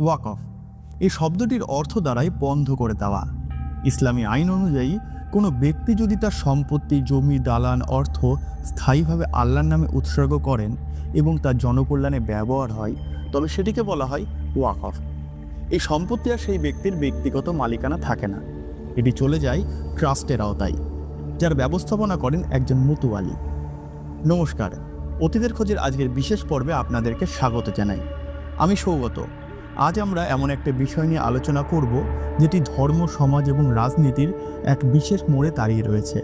ওয়াকফ এই শব্দটির অর্থ দ্বারাই বন্ধ করে দেওয়া। ইসলামী আইন অনুযায়ী, কোনো ব্যক্তি যদি তার সম্পত্তি, জমি, দালান, অর্থ স্থায়ীভাবে আল্লাহর নামে উৎসর্গ করেন এবং তার জনকল্যাণে ব্যবহার হয়, তবে সেটিকে বলা হয় ওয়াকফ এই সম্পত্তি আর সেই ব্যক্তির ব্যক্তিগত মালিকানা থাকে না। এটি চলে যায় ট্রাস্টের আওতায়, যার ব্যবস্থাপনা করেন একজন মুতুয়ালি। নমস্কার। অতীতের খোঁজের আজকের বিশেষ পর্বে আপনাদেরকে স্বাগত জানাই। আমি সৌগত। আজ আমরা এমন একটা বিষয় নিয়ে আলোচনা করব, যেটি ধর্ম, সমাজ এবং রাজনীতির এক বিশেষ মোড়ে দাঁড়িয়ে রয়েছে।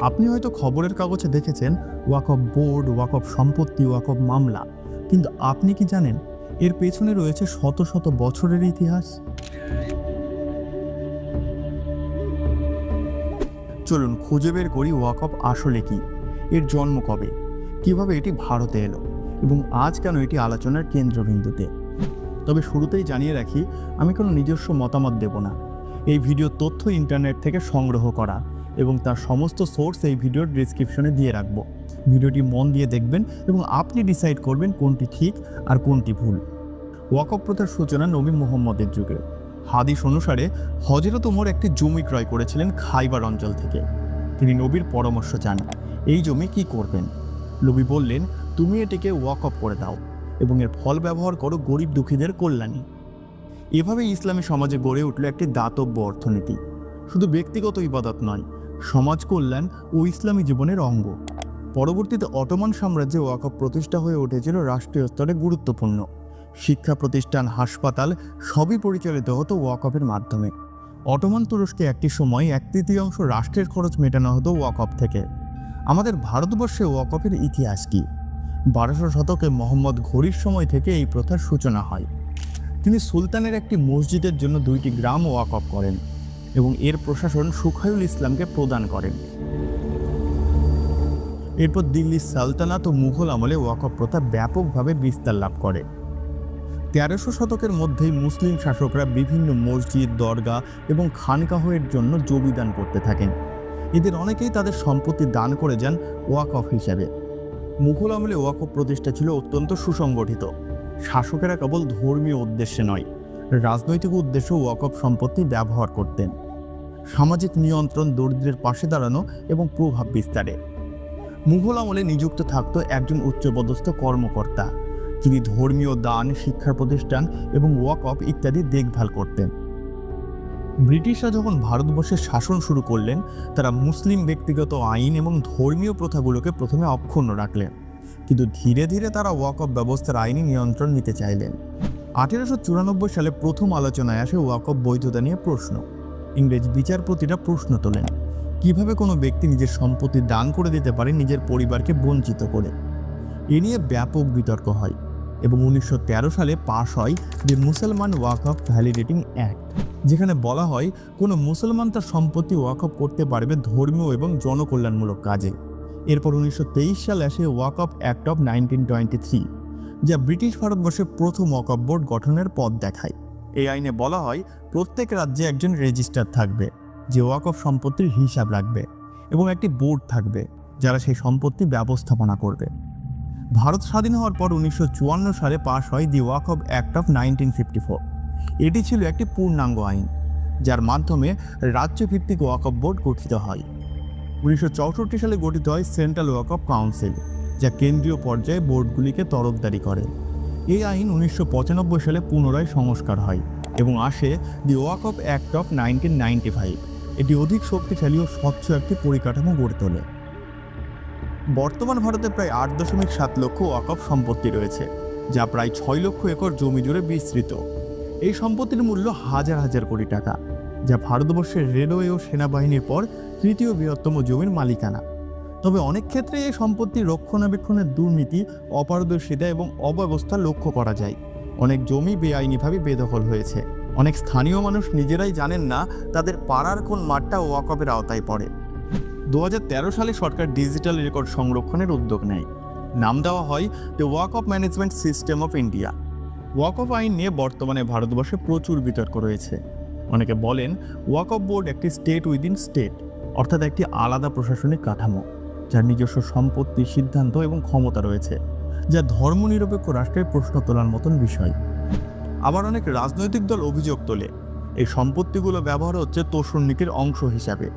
আপনি হয়তো খবরের কাগজে দেখেছেন ওয়াকফ বোর্ড ওয়াকফ সম্পত্তি ওয়াকফ মামলা। কিন্তু আপনি কি জানেন, এর পেছনে রয়েছে শত শত বছরের ইতিহাস? চলুন খুঁজে বের করি ওয়াকফ আসলে কি, এর জন্ম কবে, কীভাবে এটি ভারতে এলো, এবং আজ কেন এটি আলোচনার কেন্দ্রবিন্দুতে। তবে শুরুতেই জানিয়ে রাখি, আমি কোনো নিজস্ব মতামত দেব না। এই ভিডিও তথ্য ইন্টারনেট থেকে সংগ্রহ করা এবং তার সমস্ত সোর্স এই ভিডিওর ডিসক্রিপশনে দিয়ে রাখব। ভিডিওটি মন দিয়ে দেখবেন এবং আপনি ডিসাইড করবেন কোনটি ঠিক আর কোনটি ভুল। ওয়াকফ প্রথার সূচনা নবী মোহাম্মদের যুগে। হাদিস অনুসারে হজরত ওমর একটি জমি ক্রয় করেছিলেন খাইবার অঞ্চল থেকে। তিনি নবীর পরামর্শ চান, এই জমি কি করবেন? নবী বললেন, তুমি এটিকে ওয়াকফ করে দাও। এবং এর ফল ব্যবহার করো গরিব দুঃখীদের কল্যাণে। এভাবে ইসলামী সমাজে গড়ে উঠল একটি দাতব্য অর্থনীতি। শুধু ব্যক্তিগত ইবাদত নয়, সমাজ কল্যাণ ও ইসলামী জীবনের অঙ্গ। পরবর্তীতে অটোমান সাম্রাজ্যে ওয়াকফ প্রতিষ্ঠা হয়ে উঠেছিল রাষ্ট্রীয় স্তরে গুরুত্বপূর্ণ। শিক্ষা প্রতিষ্ঠান, হাসপাতাল সবই পরিচালিত হতো ওয়াকফের মাধ্যমে। অটোমান তুরস্কে একটি সময় এক তৃতীয়াংশ রাষ্ট্রের খরচ মেটানো হতো ওয়াকফ থেকে। আমাদের ভারতবর্ষে ওয়াকফের ইতিহাস কি? বারোশো শতকে মোহাম্মদ ঘড়ির সময় থেকে এই প্রথার সূচনা হয়। তিনি সুলতানের একটি মসজিদের জন্য দুইটি গ্রাম ওয়াকফ করেন এবং এর প্রশাসন সুখায়ুল ইসলামকে প্রদান করেন। এরপর দিল্লির সালতানাত ও মুঘল আমলে ওয়াকফ প্রথা ব্যাপকভাবে বিস্তার লাভ করে। তেরোশো শতকের মধ্যেই মুসলিম শাসকরা বিভিন্ন মসজিদ, দরগা এবং খানকাহের জন্য জমিদান করতে থাকেন। এদের অনেকেই তাদের সম্পত্তি দান করে যান ওয়াকফ হিসাবে। মুঘল আমলে ওয়াকফ প্রতিষ্ঠা ছিল অত্যন্ত সুসংগঠিত। শাসকেরা কেবল ধর্মীয় উদ্দেশ্যে নয়, রাজনৈতিক উদ্দেশ্যে ওয়াকফ সম্পত্তি ব্যবহার করতেন। সামাজিক নিয়ন্ত্রণ দরিদ্রের পাশে দাঁড়ানো এবং প্রভাব বিস্তারে। মুঘল আমলে নিযুক্ত থাকত একজন উচ্চপদস্থ কর্মকর্তা, যিনি ধর্মীয় দান শিক্ষা প্রতিষ্ঠান এবং ওয়াকফ ইত্যাদি দেখভাল করতেন। ব্রিটিশরা যখন ভারতবর্ষের শাসন শুরু করলেন, তারা মুসলিম ব্যক্তিগত আইন এবং ধর্মীয় প্রথাগুলোকে প্রথমে অক্ষুণ্ণ রাখলেন। কিন্তু ধীরে ধীরে তারা ওয়াকফ ব্যবস্থার আইনি নিয়ন্ত্রণ নিতে চাইলেন। আঠেরোশো চুরানব্বই সালে প্রথম আলোচনায় আসে ওয়াকফ বৈধতা নিয়ে প্রশ্ন। ইংরেজ বিচারপতিরা প্রশ্ন তোলেন, কীভাবে কোনো ব্যক্তি নিজের সম্পত্তি দান করে দিতে পারে নিজের পরিবারকে বঞ্চিত করে? এ নিয়ে ব্যাপক বিতর্ক হয় এবং উনিশশো তেরো সালে পাশ হয় দি মুসলমান ওয়াক অফ ভ্যালিডেটিং অ্যাক্ট। যেখানে বলা হয়, কোনো মুসলমান তার সম্পত্তি ওয়াকফ করতে পারবে ধর্মীয় এবং জনকল্যাণমূলক কাজে। এরপর উনিশশো তেইশ সালে আসে Waqf act of nineteen twenty three, যা ব্রিটিশ ভারতবর্ষে প্রথম ওয়াকফ বোর্ড গঠনের পথ দেখায়। এই আইনে বলা হয়, প্রত্যেক রাজ্যে একজন রেজিস্টার থাকবে, যে ওয়াকফ সম্পত্তির হিসাব রাখবে এবং একটি বোর্ড থাকবে, যারা সেই সম্পত্তি ব্যবস্থাপনা করবে। ভারত স্বাধীন হওয়ার পর উনিশশো চুয়ান্ন সালে পাশ হয় the Waqf act of nineteen fifty four. এটি ছিল একটি পূর্ণাঙ্গ আইন, যার মাধ্যমে রাজ্যভিত্তিক ওয়াকফ বোর্ড গঠিত হয়। উনিশশো চৌষট্টি সালে গঠিত হয় সেন্ট্রাল ওয়াকফ কাউন্সিল, যা কেন্দ্রীয় পর্যায়ে বোর্ডগুলিকে তরফদারি করে। এই আইন উনিশশো পঁচানব্বই সালে পুনরায় সংস্কার হয় এবং আসে the Waqf act of nineteen এটি অধিক শক্তিশালী ও স্বচ্ছ একটি পরিকাঠামো গড়ে তোলে। বর্তমান ভারতে প্রায় আট দশমিক সাত লক্ষ ওয়াকফ সম্পত্তি রয়েছে, যা প্রায় ছয় লক্ষ একর জমি জুড়ে বিস্তৃত। এই সম্পত্তির মূল্য হাজার হাজার কোটি টাকা, যা ভারতবর্ষের রেলওয়ে ও সেনাবাহিনীর পর তৃতীয় বৃহত্তম জমির মালিকানা। তবে অনেক ক্ষেত্রে এই সম্পত্তি রক্ষণাবেক্ষণের দুর্নীতি, অপারদর্শিতা এবং অব্যবস্থা লক্ষ্য করা যায়। অনেক জমি বেআইনিভাবে বেদখল হয়েছে। অনেক স্থানীয় মানুষ নিজেরাই জানেন না তাদের পাড়ার কোন মাঠটা ওয়াকফের আওতায় পড়ে। দু হাজার তেরো সালে সরকার ডিজিটাল রেকর্ড সংরক্ষণের উদ্যোগ নেয়। নাম দেওয়া হয় the Waqf management system of India. Waqf আইন নিয়ে বর্তমানে ভারতবর্ষে প্রচুর বিতর্ক রয়েছে। অনেকে বলেন ওয়াক অফ বোর্ড একটি স্টেট উইদিন স্টেট অর্থাৎ একটি আলাদা প্রশাসনিক কাঠামো, যার নিজস্ব সম্পত্তি, সিদ্ধান্ত এবং ক্ষমতা রয়েছে, যা ধর্মনিরপেক্ষ রাষ্ট্রের প্রশ্ন তোলার মতন বিষয়। আবার অনেক রাজনৈতিক দল অভিযোগ তোলে, এই সম্পত্তিগুলো ব্যবহার হচ্ছে তোষণিকের অংশ হিসাবে।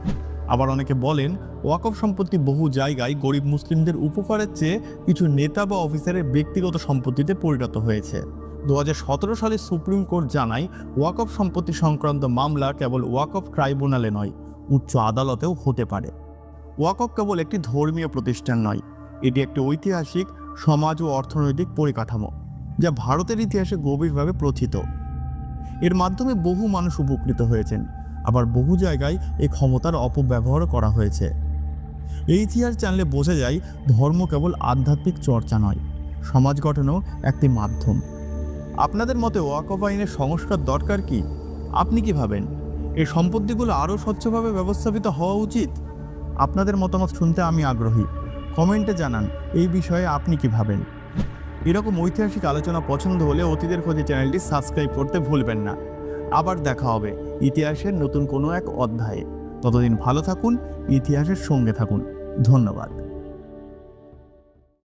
আবার অনেকে বলেন ওয়াকফ সম্পত্তি বহু জায়গায় গরিব মুসলিমদের উপকারের চেয়ে কিছু নেতা বা অফিসারের ব্যক্তিগত সম্পত্তিতে পরিণত হয়েছে। দু হাজার সতেরো সালে সুপ্রিম কোর্ট জানায় ওয়াকফ সম্পত্তি সংক্রান্ত মামলা কেবল ওয়াকফ ট্রাইব্যুনালে নয়, উচ্চ আদালতেও হতে পারে। ওয়াকফ কেবল একটি ধর্মীয় প্রতিষ্ঠান নয়, এটি একটি ঐতিহাসিক, সমাজ ও অর্থনৈতিক পরিকাঠামো, যা ভারতের ইতিহাসে গভীরভাবে প্রথিত। এর মাধ্যমে বহু মানুষ উপকৃত হয়েছেন, আবার বহু জায়গায় এই ক্ষমতার অপব্যবহারও করা হয়েছে। এই ইতিহাস জানলে বোঝা যায়, ধর্ম কেবল আধ্যাত্মিক চর্চা নয়, সমাজ গঠনও একটি মাধ্যম। আপনাদের মতে ওয়াকফ আইনের সংস্কার দরকার কি? আপনি কি ভাবেন? এই সম্পত্তিগুলো আরও স্বচ্ছভাবে ব্যবস্থাপিত হওয়া উচিত? আপনাদের মতামত শুনতে আমি আগ্রহী। কমেন্টে জানান, এই বিষয়ে আপনি কি ভাবেন? এরকম ঐতিহাসিক আলোচনা পছন্দ হলে অতীতের খোঁজে চ্যানেলটি সাবস্ক্রাইব করতে ভুলবেন না। আবার দেখা হবে ইতিহাসের নতুন কোনো এক অধ্যায়ে। ততদিন ভালো থাকুন, ইতিহাসের সঙ্গে থাকুন। ধন্যবাদ।